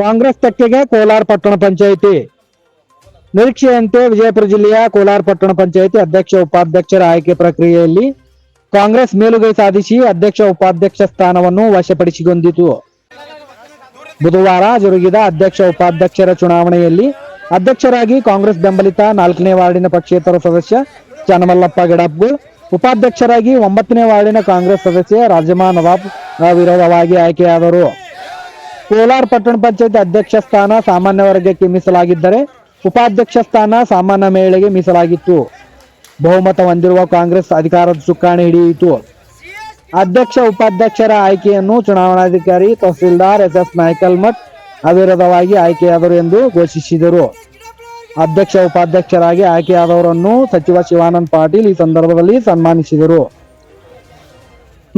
ಕಾಂಗ್ರೆಸ್ ತೆಕ್ಕೆಗೆ ಕೋಲಾರ ಪಟ್ಟಣ ಪಂಚಾಯಿತಿ. ನಿರೀಕ್ಷೆಯಂತೆ ವಿಜಯಪುರ ಜಿಲ್ಲೆಯ ಕೋಲಾರ ಪಟ್ಟಣ ಪಂಚಾಯಿತಿ ಅಧ್ಯಕ್ಷ ಉಪಾಧ್ಯಕ್ಷರ ಆಯ್ಕೆ ಪ್ರಕ್ರಿಯೆಯಲ್ಲಿ ಕಾಂಗ್ರೆಸ್ ಮೇಲುಗೈ ಸಾಧಿಸಿ ಅಧ್ಯಕ್ಷ ಉಪಾಧ್ಯಕ್ಷ ಸ್ಥಾನವನ್ನು ವಶಪಡಿಸಿಕೊಂಡಿತು ಬುಧವಾರ ಜರುಗಿದ ಅಧ್ಯಕ್ಷ ಉಪಾಧ್ಯಕ್ಷರ ಚುನಾವಣೆಯಲ್ಲಿ ಅಧ್ಯಕ್ಷರಾಗಿ ಕಾಂಗ್ರೆಸ್ ಬೆಂಬಲಿತ ನಾಲ್ಕನೇ ವಾರ್ಡಿನ ಪಕ್ಷೇತರ ಸದಸ್ಯ ಚನ್ನಮಲ್ಲಪ್ಪ ಗಿಡಪ್ಗುಳ್, ಉಪಾಧ್ಯಕ್ಷರಾಗಿ ಒಂಬತ್ತನೇ ವಾರ್ಡಿನ ಕಾಂಗ್ರೆಸ್ ಸದಸ್ಯ ರಾಜಮಾ ನವಾಬ್ ಅವಿರೋಧವಾಗಿ ಆಯ್ಕೆಯಾದರು. ಕೋಲಾರ ಪಟ್ಟಣ ಪಂಚಾಯತ್ ಅಧ್ಯಕ್ಷ ಸ್ಥಾನ ಸಾಮಾನ್ಯ ವರ್ಗಕ್ಕೆ ಮೀಸಲಾಗಿದ್ದರೆ ಉಪಾಧ್ಯಕ್ಷ ಸ್ಥಾನ ಸಾಮಾನ್ಯ ಮಹಿಳೆಗೆ ಮೀಸಲಾಗಿತ್ತು. ಬಹುಮತ ಹೊಂದಿರುವ ಕಾಂಗ್ರೆಸ್ ಅಧಿಕಾರದ ಚುಕ್ಕಾಣಿ ಹಿಡಿಯಿತು. ಅಧ್ಯಕ್ಷ, ಉಪಾಧ್ಯಕ್ಷರ ಆಯ್ಕೆಯನ್ನು ಚುನಾವಣಾಧಿಕಾರಿ ತಹಸೀಲ್ದಾರ್ ಎಸ್ ಎಸ್ ನಾಯ್ಕಲ್ ಮಠ್ ಅವಿರೋಧವಾಗಿ ಆಯ್ಕೆಯಾದರು ಎಂದು ಘೋಷಿಸಿದರು. ಅಧ್ಯಕ್ಷ, ಉಪಾಧ್ಯಕ್ಷರಾಗಿ ಆಯ್ಕೆಯಾದವರನ್ನು ಸಚಿವ ಶಿವಾನಂದ ಪಾಟೀಲ್ ಈ ಸಂದರ್ಭದಲ್ಲಿ ಸನ್ಮಾನಿಸಿದರು.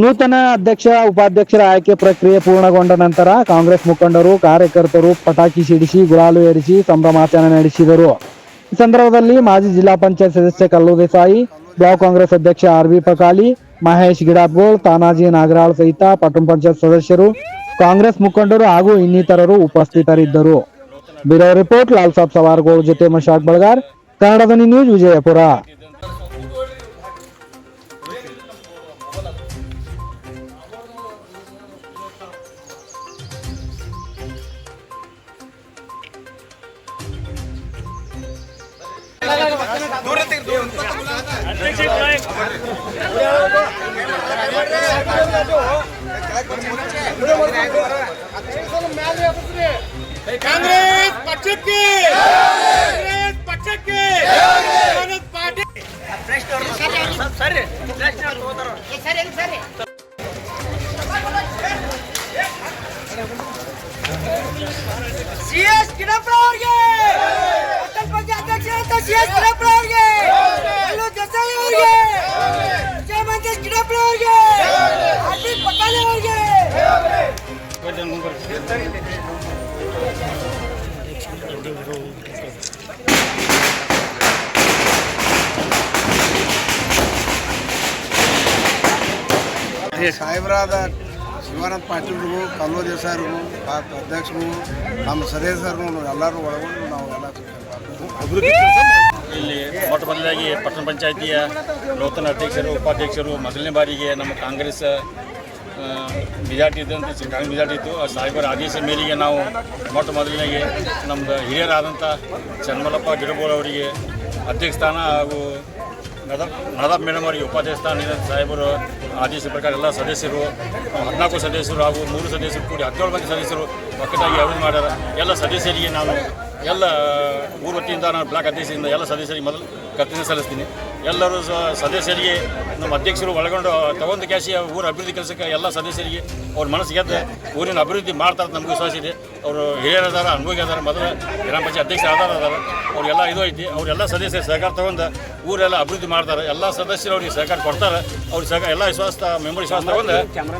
ನೂತನ ಅಧ್ಯಕ್ಷ, ಉಪಾಧ್ಯಕ್ಷರ ಆಯ್ಕೆ ಪ್ರಕ್ರಿಯೆ ಪೂರ್ಣಗೊಂಡ ನಂತರ ಕಾಂಗ್ರೆಸ್ ಮುಖಂಡರು, ಕಾರ್ಯಕರ್ತರು ಪಟಾಕಿ ಸಿಡಿಸಿ ಗುಲಾಲು ಏರಿಸಿ, ಸಂಭ್ರಮಾಚರಣೆ ನಡೆಸಿದರು. ಈ ಸಂದರ್ಭದಲ್ಲಿ ಮಾಜಿ ಜಿಲ್ಲಾ ಪಂಚಾಯತ್ ಸದಸ್ಯ ಕಲ್ಲು ದೇಸಾಯಿ, ಬ್ಲಾಕ್ ಕಾಂಗ್ರೆಸ್ ಅಧ್ಯಕ್ಷ ಆರ್ ವಿ ಪಕಾಲಿ, ಮಹೇಶ್ ಗಿಡಾಪ್ಗೋಳ್ ತಾನಾಜಿ ನಾಗರಾಳ್ ಸಹಿತ ಪಟ್ಟಣ ಪಂಚಾಯತ್ ಸದಸ್ಯರು, ಕಾಂಗ್ರೆಸ್ ಮುಖಂಡರು ಹಾಗೂ ಇನ್ನಿತರರು ಉಪಸ್ಥಿತರಿದ್ದರು. ಬ್ಯೂರೋ ರಿಪೋರ್ಟ್, ಲಾಲ್ ಸಾಬ್ ಸವಾರ್ಗೋಳ್ ಜೊತೆ ಮಶಾಕ್ ಬಳಗಾರ್, ಕನ್ನಡದ ನ್ಯೂಸ್ ವಿಜಯಪುರ. ಕಾಂಗ್ರೆಸ್ ಪಕ್ಷಕ್ಕೆ ಕಾಂಗ್ರೆಸ್ ಪಕ್ಷಕ್ಕೆ ಕಾಂಗ್ರೆಸ್ ಪಾರ್ಟಿ ಸಿಎಸ್ ಗಿಡಪ್ಪ ಅವ್ರಿಗೆ ಪಟ್ಟಣ ಪಂಚಾಯತ್ ಸಿ ಎಸ್ ಗಿಡಪ್ಪ ಅವ್ರಿಗೆ ದೇಸಾಯಿ ಅವ್ರಿಗೆ? ಮುಖ್ಯಮಂತ್ರಿ ಗಿಡಪ್ಪ ಅವ್ರಿಗೆ? ಹಾರ್ದಿಕ್ ಪಟಾಲೆ ಅವ್ರಿಗೆ? ಸಾಹೇಬರಾದ ಶಿವಾನಂದ ಪಾಟೀಲ್ರಿಗೂ ಕಲ್ಲೋ ದೇಸಾಯರಿಗೂ ಪಾಪ ಅಧ್ಯಕ್ಷರು, ನಮ್ಮ ಸದಸ್ಯರು ಎಲ್ಲರೂ ಒಳಗೊಂಡು ನಾವು ಎಲ್ಲ ಇಲ್ಲಿ ಮೊಟ್ಟ ಮೊದಲಾಗಿ ಪಟ್ಟಣ ಪಂಚಾಯಿತಿಯ ನೂತನ ಅಧ್ಯಕ್ಷರು, ಉಪಾಧ್ಯಕ್ಷರು ಮೊದಲನೇ ಬಾರಿಗೆ ನಮ್ಮ ಕಾಂಗ್ರೆಸ್ ಮೆಜಾರ್ಟಿ ಇದ್ದಂತ ಕಾಂಗ್ರೆಸ್ ಮೆಜಾರ್ಟಿ ಇತ್ತು. ಆ ಸಾಹೇಬರ ಆದೇಶ ಮೇರೆಗೆ ನಾವು ಮೊಟ್ಟ ಮೊದಲನೇಗೆ ನಮ್ಮದು ಹಿರಿಯರಾದಂಥ ಚನ್ಮಲಪ್ಪ ಗಿಡಬೋಳ ಅವರಿಗೆ ಅಧ್ಯಕ್ಷ ಸ್ಥಾನ ಹಾಗೂ ನದಪ್ ನದಾಬ್ ಮೇಡಮ್ ಅವರಿಗೆ ಉಪಾಧ್ಯಕ್ಷ ಸ್ಥಾನ ಸಾಹೇಬರು, ಆದೇಶ ಪ್ರಕಾರ ಎಲ್ಲ ಸದಸ್ಯರು, ಹದಿನಾಲ್ಕು ಸದಸ್ಯರು ಹಾಗೂ ಮೂರು ಸದಸ್ಯರು ಕೂಡಿ ಹದಿನೇಳು ಮಂದಿ ಸದಸ್ಯರು ಒಕ್ಕಟಾಗಿ ಅಭಿವೃದ್ಧಿ ಮಾಡ್ಯಾರ. ಎಲ್ಲ ಸದಸ್ಯರಿಗೆ ನಾನು ಎಲ್ಲ ಊರ ವತಿಯಿಂದ ನಾನು ಬ್ಲಾಕ್ ಅಧ್ಯಕ್ಷರಿಂದ ಎಲ್ಲ ಸದಸ್ಯರಿಗೆ ಮೊದಲು ಕರ್ತವ್ಯ ಸಲ್ಲಿಸ್ತೀನಿ. ಎಲ್ಲರೂ ಸದಸ್ಯರಿಗೆ, ನಮ್ಮ ಅಧ್ಯಕ್ಷರು ಒಳಗೊಂಡು ತಗೊಂಡು ಕ್ಯಾಶಿ ಊರ ಅಭಿವೃದ್ಧಿ ಕೆಲಸಕ್ಕೆ ಎಲ್ಲ ಸದಸ್ಯರಿಗೆ ಅವ್ರ ಮನಸ್ಸಿಗೆ ಊರಿನ ಅಭಿವೃದ್ಧಿ ಮಾಡ್ತಾರೆ ನಮ್ಗೆ ವಿಶ್ವಾಸ ಇದೆ. ಅವರು ಹಿರಿಯರದಾರ ಅನುಭವಿ ಅದಾರ, ಮೊದಲು ಗ್ರಾಮ ಪಂಚಾಯತ್ ಅಧ್ಯಕ್ಷ ಆಧಾರ ಅದಾರ. ಅವರೆಲ್ಲ ಇದು ಐತಿ, ಅವರೆಲ್ಲ ಸದಸ್ಯರು ಸಹಕಾರ ತಗೊಂಡು ಊರೆಲ್ಲ ಅಭಿವೃದ್ಧಿ ಮಾಡ್ತಾರೆ. ಎಲ್ಲ ಸದಸ್ಯರು ಅವ್ರಿಗೆ ಸಹಕಾರ ಕೊಡ್ತಾರೆ. ಅವ್ರಿಗೆ ಸಹ ಎಲ್ಲ ವಿಶ್ವಾಸ ಮೆಂಬರ್ ವಿಶ್ವಾಸ ತಗೊಂಡು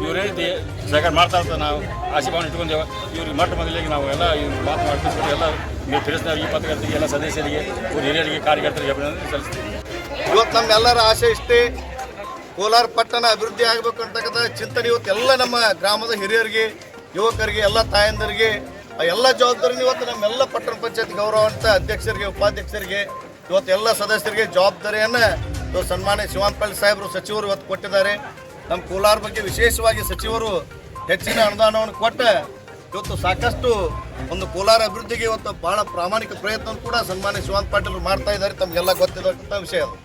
ಇವ್ರು ರೀತಿ ಸಹಕಾರ ಮಾಡ್ತಾ ಅಂತ ನಾವು ಆಸೆ ಭಾವನೆ ಇಟ್ಕೊಂಡೇವೆ ಇವ್ರಿಗೆ ಮೊಟ್ಟ ಮೊದಲಿಗೆ ನಾವು ಎಲ್ಲ ಮಾತು ಮಾಡ್ತೀವಿ ಎಲ್ಲ ನೀವು ತಿಳಿಸಿದವ್ರಿಗೆ ಈ ಪತ್ರಕರ್ತರಿಗೆ, ಎಲ್ಲ ಸದಸ್ಯರಿಗೆ, ಊರು ಹಿರಿಯರಿಗೆ, ಕಾರ್ಯಕರ್ತರಿಗೆ ಅಭಿನಂದನೆ ಸಲ್ಲಿಸ್ತೀವಿ. ಇವತ್ತು ನಮ್ಮೆಲ್ಲರ ಆಸೆ ಇಷ್ಟೇ. ಕೋಲಾರ ಪಟ್ಟಣ ಅಭಿವೃದ್ಧಿ ಆಗಬೇಕು ಅಂತಕ್ಕಂಥ ಚಿಂತನೆ ಇವತ್ತು ಎಲ್ಲ ನಮ್ಮ ಗ್ರಾಮದ ಹಿರಿಯರಿಗೆ ಯುವಕರಿಗೆ, ಎಲ್ಲ ತಾಯಂದರಿಗೆ ಎಲ್ಲ ಜವಾಬ್ದಾರಿನ ಇವತ್ತು ನಮ್ಮೆಲ್ಲ ಪಟ್ಟಣ ಪಂಚಾಯತ್ ಗೌರವಾನ್ವಿತ ಅಧ್ಯಕ್ಷರಿಗೆ, ಉಪಾಧ್ಯಕ್ಷರಿಗೆ, ಇವತ್ತು ಎಲ್ಲ ಸದಸ್ಯರಿಗೆ ಜವಾಬ್ದಾರಿಯನ್ನು ಇವತ್ತು ಸನ್ಮಾನ್ಯ ಶಿವಾಂತಪಳ್ಳಿ ಸಾಹೇಬರು ಸಚಿವರು ಇವತ್ತು ಕೊಟ್ಟಿದ್ದಾರೆ. ನಮ್ಮ ಕೋಲಾರ ಬಗ್ಗೆ ವಿಶೇಷವಾಗಿ ಸಚಿವರು ಹೆಚ್ಚಿನ ಅನುದಾನವನ್ನು ಕೊಟ್ಟ ಇವತ್ತು ಸಾಕಷ್ಟು ಒಂದು ಕೋಲಾರ ಅಭಿವೃದ್ಧಿಗೆ ಇವತ್ತು ಬಹಳ ಪ್ರಾಮಾಣಿಕ ಪ್ರಯತ್ನ ಕೂಡ ಸನ್ಮಾನ್ಯ ಶಿವಾನ್ ಪಾಟೀಲ್ ಮಾಡ್ತಾ ಇದ್ದಾರೆ. ತಮಗೆಲ್ಲ ಗೊತ್ತಿರತಕ್ಕಂಥ ವಿಷಯ ಅದು.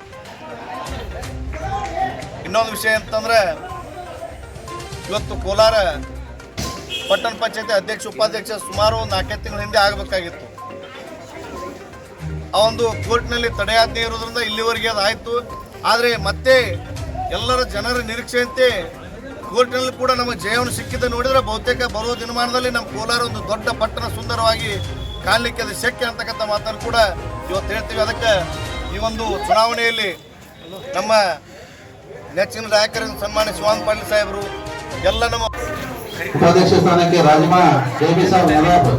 ಇನ್ನೊಂದು ವಿಷಯ ಅಂತಂದ್ರೆ, ಇವತ್ತು ಕೋಲಾರ ಪಟ್ಟಣ ಪಂಚಾಯತಿ ಅಧ್ಯಕ್ಷ, ಉಪಾಧ್ಯಕ್ಷ ಸುಮಾರು ನಾಲ್ಕೈದು ತಿಂಗಳ ಹಿಂದೆ ಆಗಬೇಕಾಗಿತ್ತು. ಆ ಒಂದು ಕೋರ್ಟ್ನಲ್ಲಿ ತಡೆಯಾಜ್ಞೆ ಇರೋದ್ರಿಂದ ಇಲ್ಲಿವರೆಗೆ ಅದು ಆಯಿತು. ಆದರೆ ಮತ್ತೆ ಎಲ್ಲರ ಜನರ ನಿರೀಕ್ಷೆಯಂತೆ ಕೋರ್ಟ್ನಲ್ಲಿ ಕೂಡ ನಮಗೆ ಜಯವನ್ನು ಸಿಕ್ಕಿದ್ದು ನೋಡಿದರೆ ಬಹುತೇಕ ಬರುವ ದಿನಮಾನದಲ್ಲಿ ನಮ್ಮ ಕೋಲಾರ ಒಂದು ದೊಡ್ಡ ಪಟ್ಟಣ ಸುಂದರವಾಗಿ ಕಾಣಲಿಕ್ಕೆ ಅದು ಶಕ್ಯ ಅಂತಕ್ಕಂಥ ಮಾತನ್ನು ಕೂಡ ಇವತ್ತು ಹೇಳ್ತೀವಿ. ಅದಕ್ಕೆ ಈ ಒಂದು ಚುನಾವಣೆಯಲ್ಲಿ ನಮ್ಮ ನೆಚ್ಚಿನ ನಾಯಕರನ್ನು ಸನ್ಮಾನಿಸಿ ಶಿವಾನಂದ ಪಾಟೀಲ್ ಸಾಹೇಬರು, ಎಲ್ಲ ನಮ್ಮ ಉಪಾಧ್ಯಕ್ಷ ಸ್ಥಾನಕ್ಕೆ ರಾಜಮಾ ಜೇಬಿ ನವಾಬ್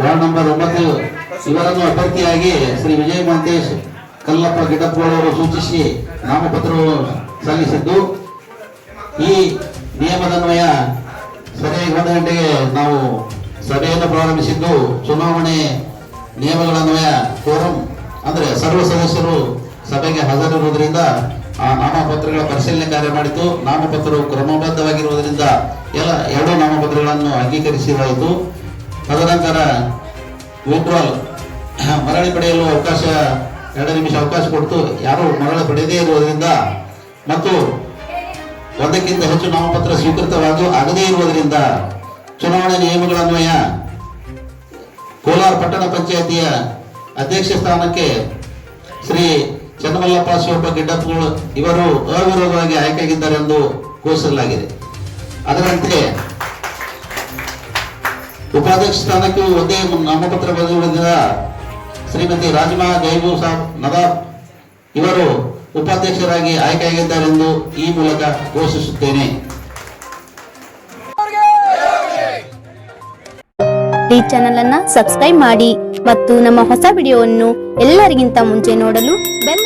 ವಾರ್ಡ್ ನಂಬರ್ ಒಂಬತ್ತು. ಇವರನ್ನು ಅಭ್ಯರ್ಥಿಯಾಗಿ ಶ್ರೀ ವಿಜಯ ಮಹಂತೇಶ್ ಕಲ್ಲಪ್ಪ ಗಿಡಪ್ಪಳವರು ಸೂಚಿಸಿ ನಾಮಪತ್ರವನ್ನು ಸಲ್ಲಿಸಿದ್ದು. ಈ ನಿಯಮದನ್ವಯ ಸರಿಯಾಗಿ ಒಂದು ಗಂಟೆಗೆ ನಾವು ಸಭೆಯನ್ನು ಪ್ರಾರಂಭಿಸಿದ್ದು ಚುನಾವಣೆ ನಿಯಮಗಳನ್ವಯ ಕೋರಂ. ಅಂದರೆ ಸರ್ವ ಸದಸ್ಯರು ಸಭೆಗೆ ಹಾಜರಿರುವುದರಿಂದ ಆ ನಾಮಪತ್ರಗಳ ಪರಿಶೀಲನೆ ಕಾರ್ಯ ಮಾಡಿತು ನಾಮಪತ್ರವು ಕ್ರಮಬದ್ಧವಾಗಿರುವುದರಿಂದ ಎಲ್ಲ ಎರಡೂ ನಾಮಪತ್ರಗಳನ್ನು ಅಂಗೀಕರಿಸಲಾಯಿತು ತದನಂತರ ವಿಡ್ರಾಲ್ ಮರಳಿ ಪಡೆಯಲು ಅವಕಾಶ, ಎರಡು ನಿಮಿಷ ಅವಕಾಶ ಕೊಟ್ಟು ಯಾರು ಮರಳಿ ಪಡೆಯದೇ ಇರುವುದರಿಂದ ಮತ್ತು ಒಂದಕ್ಕಿಂತ ಹೆಚ್ಚು ನಾಮಪತ್ರ ಸ್ವೀಕೃತವಾದು ಆಗದೇ ಇರುವುದರಿಂದ ಚುನಾವಣೆ ನಿಯಮಗಳನ್ವಯ ಕೋಲಾರ ಪಟ್ಟಣ ಪಂಚಾಯಿತಿಯ ಅಧ್ಯಕ್ಷ ಸ್ಥಾನಕ್ಕೆ ಶ್ರೀ ಚನ್ನಮಲ್ಲಪ್ಪ ಶಿವಪ್ಪ ಗಿಡ್ಡಪ್ಪಗಳು ಇವರು ಅವಿರೋಧವಾಗಿ ಆಯ್ಕೆಯಾಗಿದ್ದಾರೆಂದು ಘೋಷಿಸಲಾಗಿದೆ. ಅದರಂತೆ ಉಪಾಧ್ಯಕ್ಷ ಸ್ಥಾನಕ್ಕೆ ಒಂದೇ ನಾಮಪತ್ರ ಬರೆದಿರುವುದರಿಂದ ಶ್ರೀಮತಿ ರಾಜಮಾ ಗೈಬು ಸಾಬ್ ನದಾಬ್ ಇವರು ಉಪಾಧ್ಯಕ್ಷರಾಗಿ ಆಯ್ಕೆಯಾಗಿದ್ದಾರೆಂದು ಈ ಮೂಲಕ ಘೋಷಿಸುತ್ತೇನೆ. ಈ ಚಾನೆಲ್ ಅನ್ನ ಸಬ್ಸ್ಕ್ರೈಬ್ ಮಾಡಿ. ಮತ್ತು ನಮ್ಮ ಹೊಸ ವಿಡಿಯೋವನ್ನು ಎಲ್ಲರಿಗಿಂತ ಮುಂಚೆ ನೋಡಲು ಬೆಲ್